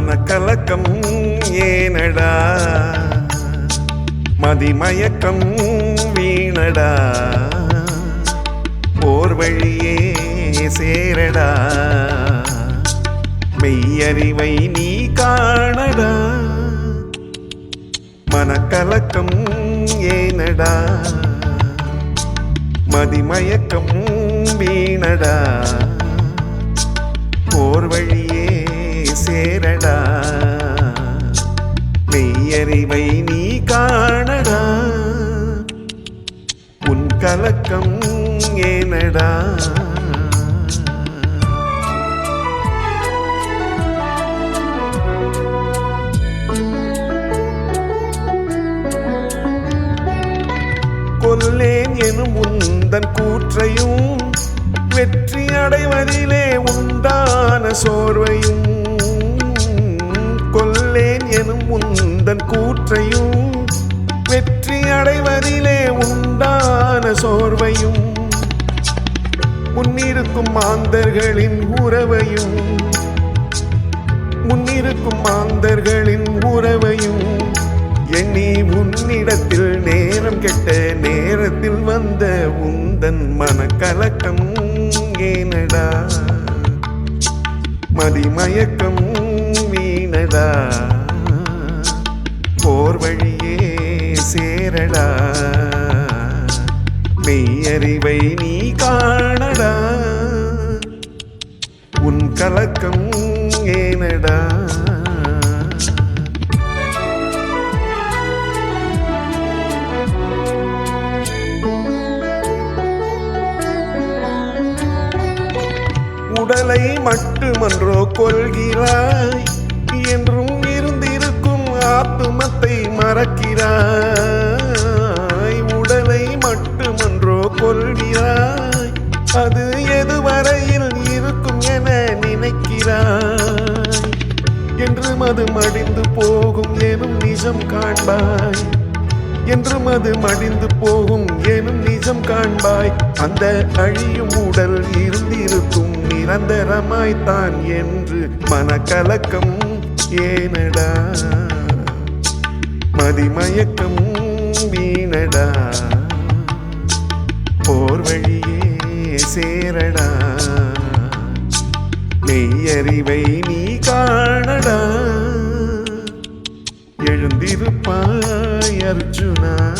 மனக்கலக்கம் ஏனடா? மதிமயக்கம் வீணடா? போர் வழியே சேரடா? மெய்யறிவை நீ காணடா? மனக்கலக்கம் ஏனடா? மதிமயக்கம் வீணடா? போர் வழியே மெய்யறிவை நீ காணடா. உன் கலக்கம் ஏனடா. கொல்லேன் எனும் உந்தன் கூற்றையும் வெற்றி அடைவதிலே உண்டான சோர்வையும் எனும் உந்தன் கூற்றையும் வெற்றி அடைவதிலே உண்டான சோர்வையும் முன்னிருக்கும் மாந்தர்களின் உறவையும் முன்னிருக்கும் மாந்தர்களின் உறவையும் எண்ணி உன்னிடத்தில் நேரம் கெட்ட நேரத்தில் வந்த உந்தன் மனக்கலக்கம் ஏனடா? மதிமயக்கம் வீணடா? போர் வழியே சேரடா மெய்யறிவை நீ காணடா உன் கலக்கம் ஏனடா. உடலை மட்டுமன்றோ கொள்கிறாய் என்றும் ஆத்துமத்தை மறக்கிறாய். உடலை மட்டுமன்றோ கொள்கிறாய் அது எதுவரையில் இருக்கும் என நினைக்கிறாய். என்று மது மடிந்து போகும் எனும் நிஜம் காண்பாய். என்று மது மடிந்து போகும் எனும் நிஜம் காண்பாய். அந்த அழியும் உடல் இருந்திருக்கும் நிரந்தரமாய்த்தான் என்று மனக்கலக்கம். ஏனடா? மதிமயக்கம் வீணடா. போர் வழியே சேரடா. மெய்யறிவை நீ காணடா. எழுந்திருப்பாய் அர்ஜுனா.